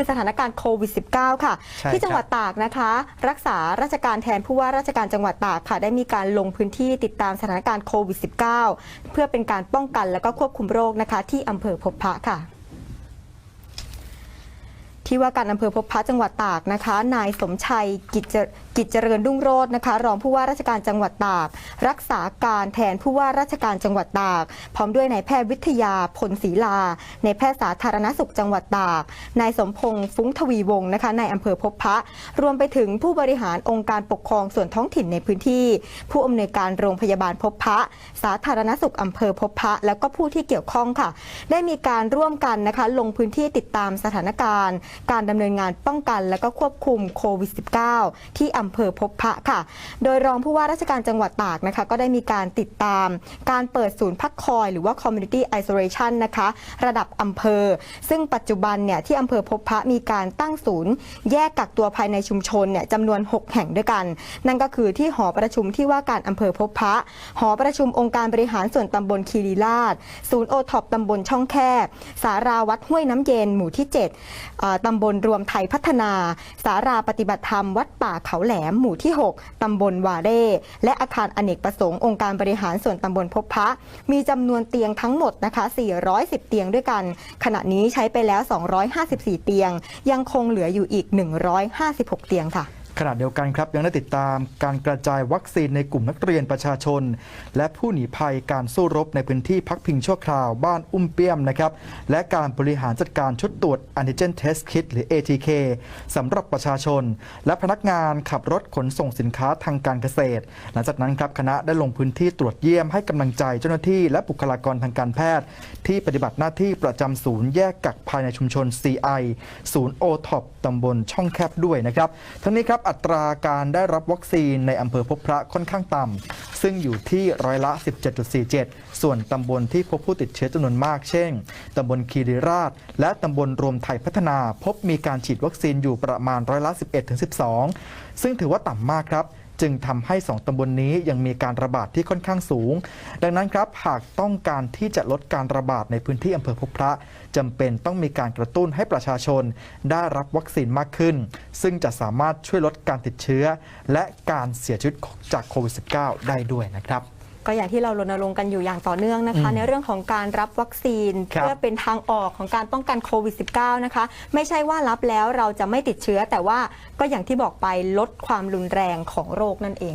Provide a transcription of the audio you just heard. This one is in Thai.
คือสถานการณ์โควิด -19 ค่ะ ใช่ที่จังหวัดครับตากนะคะ รักษาราชการแทนผู้ว่าราชการจังหวัดตากค่ะ ได้มีการลงพื้นที่ติดตามสถานการณ์โควิด -19 เพื่อเป็นการป้องกันและก็ควบคุมโรคนะคะ ที่อำเภอพบพระค่ะ ที่ว่าการอำเภอพบพระจังหวัดตากนะคะ นายสมชัยกิจเจกิจเจริญรุ่งโรจน์นะคะ รองผู้ว่าราชการจังหวัดตาก รักษาการแทนผู้ว่าราชการจังหวัดตาก พร้อมด้วยนายแพทย์วิทยาพลศรีลา ในแพทย์สาธารณสุขจังหวัดตาก นายสมพงษ์ฟุ้งทวีวงศ์นะคะนายอำเภอพบพระ รวมไปถึงผู้บริหารองค์การปกครองส่วนท้องถิ่นในพื้นที่ ผู้อำนวยการโรงพยาบาลพบพระ สาธารณสุขอำเภอพบพระ แล้วก็ผู้ที่เกี่ยวข้องค่ะ ได้มีการร่วมกันนะคะลงพื้นที่ติดตามสถานการณ์การดำเนินงานป้องกันและก็ควบคุมโควิด -19 ที่อำเภอพบพระค่ะ โดยรองผู้ว่าราชการจังหวัดตากนะคะ ก็ได้มีการติดตามการเปิดศูนย์พักคอยหรือว่า community isolation นะคะ ระดับอำเภอ ซึ่งปัจจุบันเนี่ยที่อำเภอพบพระมีการตั้งศูนย์ แยกกักตัวภายในชุมชนเนี่ยจำนวน 6 แห่งด้วยกัน นั่นก็คือที่หอประชุมที่ว่าการอำเภอพบพระ หอประชุมองค์การบริหารส่วนตำบลคีรีลาดศูนย์โอท็อปตำบลช่องแคบสาราวัดห้วยน้ำเย็นหมู่ที่7เอ่อตำบลรวมไทยพัฒนา สาราปฏิบัติธรรมวัดป่าเขาแหลมหมู่ที่ 6 ตำบลวาเร่และอาคารอเนกประสงค์องค์การบริหารส่วนตำบลพบพระ มีจำนวนเตียงทั้งหมดนะคะ 410 เตียงด้วยกัน ขณะนี้ใช้ไปแล้ว 254 เตียง ยังคงเหลืออยู่อีก 156 เตียงค่ะ ขณะเดียวกันครับยังได้ติดตามการกระจายวัคซีนในกลุ่มนักเรียนประชาชน และผู้หนีภัยการสู้รบในพื้นที่พักพิงชั่วคราวบ้านอุ้มเปี้ยมนะครับและการบริหารจัดการชุดตรวจ Antigen Test Kit หรือ ATK สำหรับประชาชน และพนักงานขับรถขนส่งสินค้าทางการเกษตร หลังจากนั้นครับคณะได้ลงพื้นที่ตรวจเยี่ยมให้กำลังใจเจ้าหน้าที่และบุคลากรทางการแพทย์ ที่ปฏิบัติหน้าที่ประจำศูนย์แยกกักภายในชุมชน CI ศูนย์โอท็อปตำบลช่องแคบด้วยนะครับทั้งนี้ครับอัตราการได้รับวัคซีนในอำเภอพบพระค่อนข้างต่ำซึ่งอยู่ที่ร้อยละ 17.47 ส่วนตำบลที่พบผู้ติดเชื้อจำนวนมากเช่นตำบลคีรีราช และตำบลรวมไทยพัฒนา พบมีการฉีดวัคซีนอยู่ประมาณร้อยละ 11-12 ซึ่งถือว่าต่ำมากครับ จึงทำให้ 2ตำบลนนี้ยังมีการระบาดที่ค่อนข้างสูง ดังนั้นครับหากต้องการที่จะลดการระบาดในพื้นที่อำเภอพบพระจำเป็นต้องมีการกระตุ้นให้ประชาชนได้รับวัคซีนมากขึ้น ซึ่งจะสามารถช่วยลดการติดเชื้อ และการเสียชีวิตจากโควิด -19 ได้ด้วยนะครับ ก็อย่างที่เรารณรงค์กันอยู่อย่างต่อเนื่องนะคะอืมในเรื่องของการรับวัคซีนครับเพื่อเป็นทางออกของการป้องกันโควิด -19 นะคะ ไม่ใช่ว่ารับแล้วเราจะไม่ติดเชื้อ แต่ว่าก็อย่างที่บอกไปลดความรุนแรงของโรคนั่นเอง